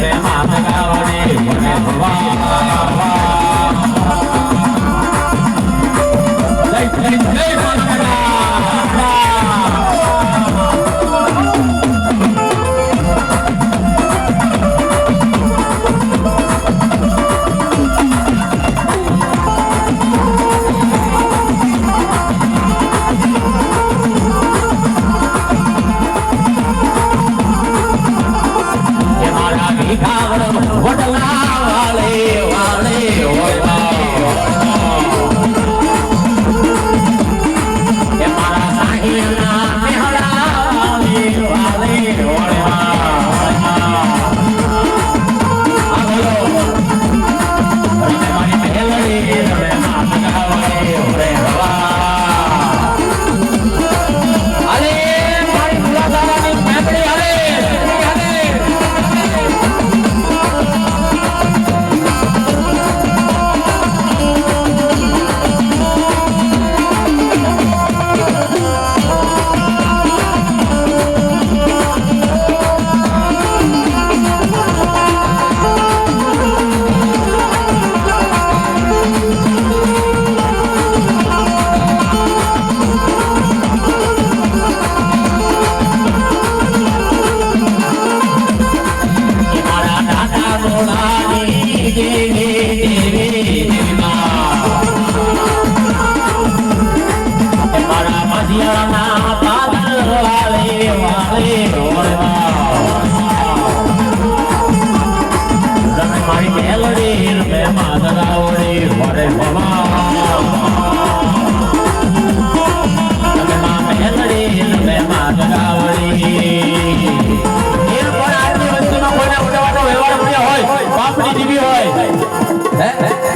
રે માત ગાવડી મને ભવા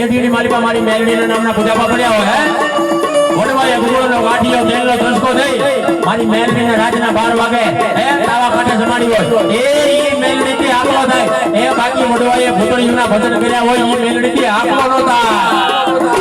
મારી પાસે મારી મેલડીના નામના પૂજાપા પડ્યા હોય, હે? વડવાએ ગુરુનો વાઢીયો તેલનો ધસકો થઈ મારી મેલડીને રાતના 12 વાગે, હે? તાવા કાંઠે જમાડી હોય. એ ઈ મેલડીથી આકલો થાય. એ બાકી વડવાએ ભૂતળીઓના ભજન કર્યા હોય ઈ મેલડીથી આકલો નો થાય.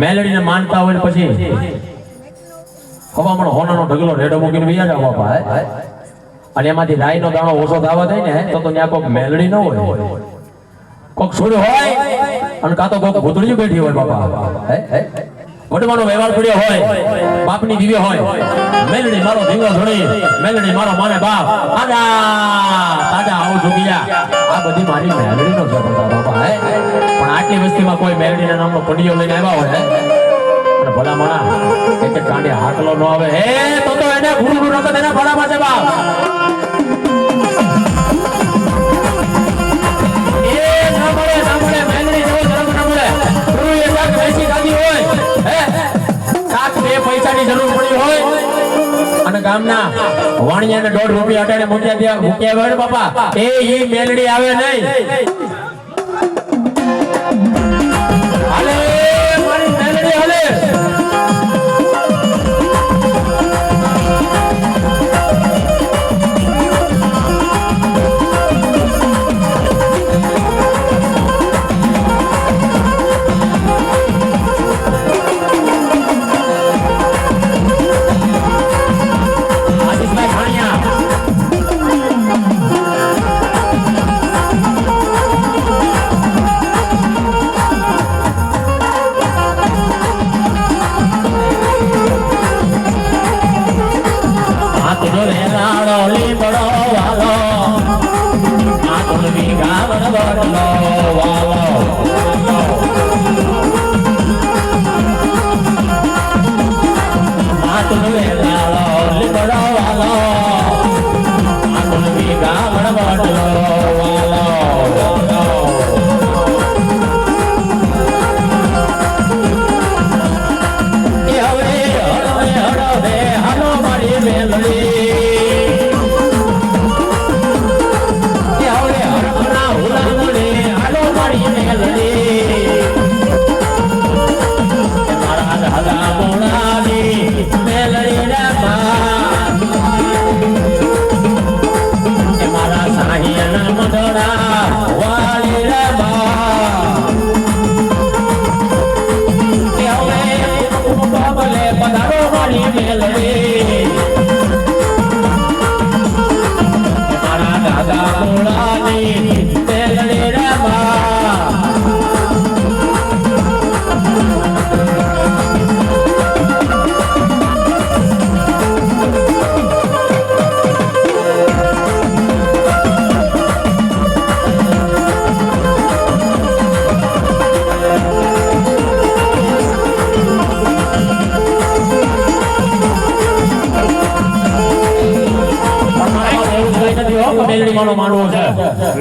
મેલડીને માનતા હોય પછી? હવામણ હોનાનો ઢગલો રેડો મૂકીને બીજા જાવ બાપા? અને એમાંથી રાઈનો દાણો ઓછો થવા થાય ને, તો તો ત્યાં કોક મેલડી ન હોય. કોક છોડ્યો હોય અને કાં તો કોક ભૂતળીયું બેઠી હોય બાપા? વડવાનો વ્યવહાર પડ્યો હોય, બાપની દિવ્ય હોય. મેલડી મારો ધીંગો ધોણી, મેલડી મારો માને બાપ. આજા, તાજા આવું છું આ બધી મારી મેલડીનો છે બાપા, હે? પણ આટલી વસ્તીમાં કોઈ મેલડીના નામનો પંડિયો લઈને આવ્યા હોય અને ભલા માણા એક કાંડે હાકલો ન આવે. હે, તો તો એને ગુરુનું નકદ એના ભલામાં જેવો ગુરુ જરૂર પડી હોય. અને ગામના વાણિયાને દોઢ રૂપિયા અટાડે મૂક્યા મૂક્યા બાપા. એ મેલડી આવે નહીં. હાલે મારી મેલડી હાલે. la la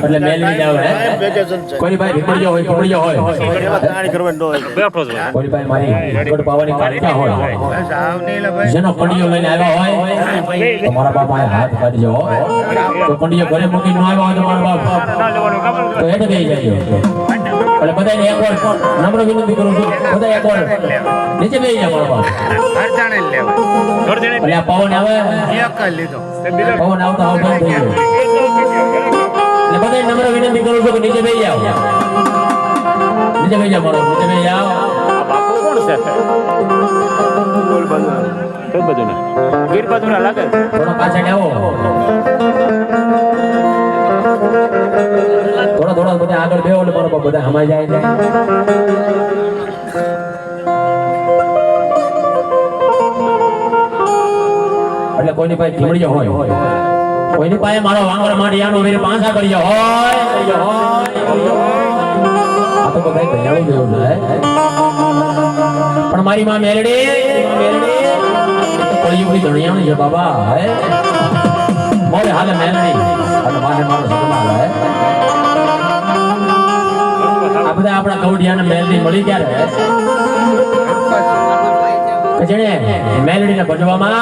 એટલે મેલડી જ આવે હે? વેકેશન છે. કોઈ ભાઈ ભીપડીયો હોય ભીપડીયો હોય. બેઠો છે કોઈ ભાઈ મારી રેકોર્ડ પાવાની કાઢતા હોય. બસ લે ભાઈ. જેનો કંડિયો લઈને આવ્યો હોય તો મારા બાપાએ હાથ કાઢજો. તો કંડિયો ઘરે મૂકી ન આવ્યો હોય તો મારા બાપ. તો હેઠે બેસી જાય એટલે બધાને એક વાર. નમ્ર વિનંતી કરું છું બધા એક વાર. નીચે બેસી જાય મારા બાપ. હર જાણે જ લેવાય. ઘર એટલે પવન આવે. એક જ લીધો. પવન આવતા આવતા થઈ ગયો. બધાને નમ્ર વિનંતી કરું છું કે નીચે બેસી જાઓ. નીચે બેસી જાઓ મારો નીચે બેસી જાઓ. બાપુ કોણ છે? કઈ બાજુ ને ગીર બાજુ ના લાગે? થોડો પાછળ આવો થોડો થોડો બધા આગળ બેહો એટલે મારો બધા હમાઈ જાય છે. એટલે કોઈની પાસે ધીમડીઓ હોય. કોઈની પાસે મારો વાંગર માડિયાનો મેરે પાંસા કરી હોય. આ તો બધા કલ્યાણું જેવું છે પણ મારી માં મેલડી માં મેલડી કળિયુગની ધણિયાણી છે બાબા, હે? મોરે હાલે મેરડી અને માને મારો સગમાં હે? આ બધા આપણા કવડિયાને મેરડી મળી ક્યારે જેણે મેલડીને ભજવામાં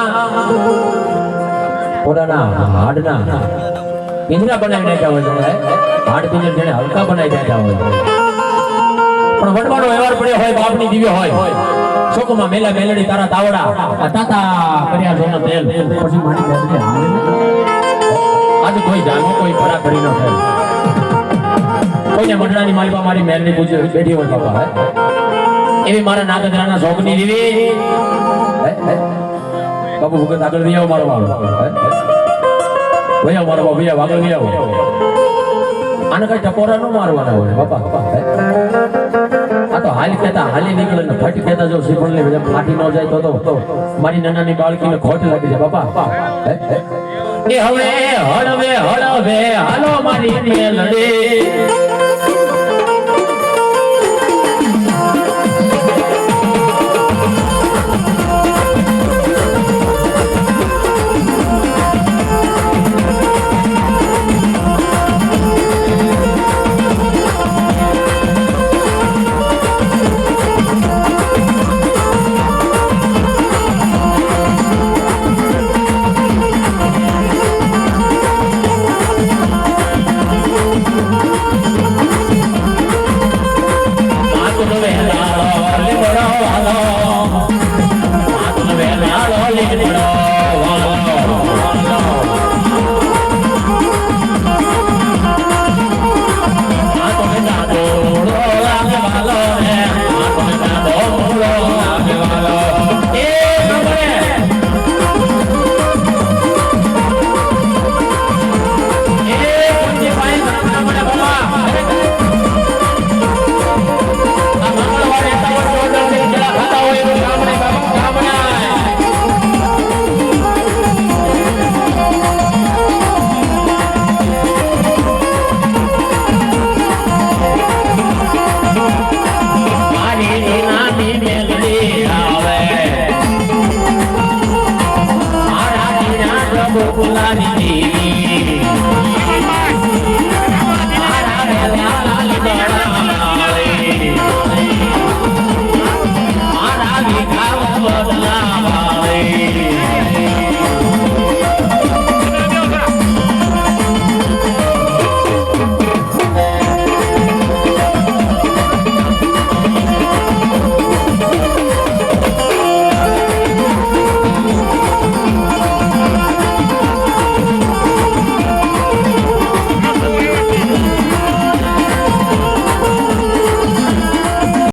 પોતાના હાડના પિંજરા બનાવી નાખ્યા હોય છે હલકા બનાવી નાખ્યા હોય પણ વડવાનો વ્યવહાર પડ્યો હોય, બાપની દિવ્ય હોય. શોકમાં મેલા મેલડી, તારા તાવડા તાતા કર્યા કોઈ જાનો કોઈ ખરા કરી ન થાય. કોઈને મંડળાની માલિકા મારી મેલની પૂછે બેઠી હોય, બાપા એવી મારા નાગદરાના શોખની દીવી? બાપુ ભગત આગળ નહીં આવો મારો બાપ હે? મારો બાપ, વહી આગળ નહીં આવો આને કઈ ટકોરા ન મારવાના હોય, બાપા આ તો હાલ કેતા હાલી નીકળે ને ફટ કેતા જો શ્રીફળ ને ફાટી ન જાય તો તો મારી નાનાની બાળકીને ખોટ લાગી જાય બાપા? એ હવે હળવે હળવે, હાલો મારી મેલડી popularidade.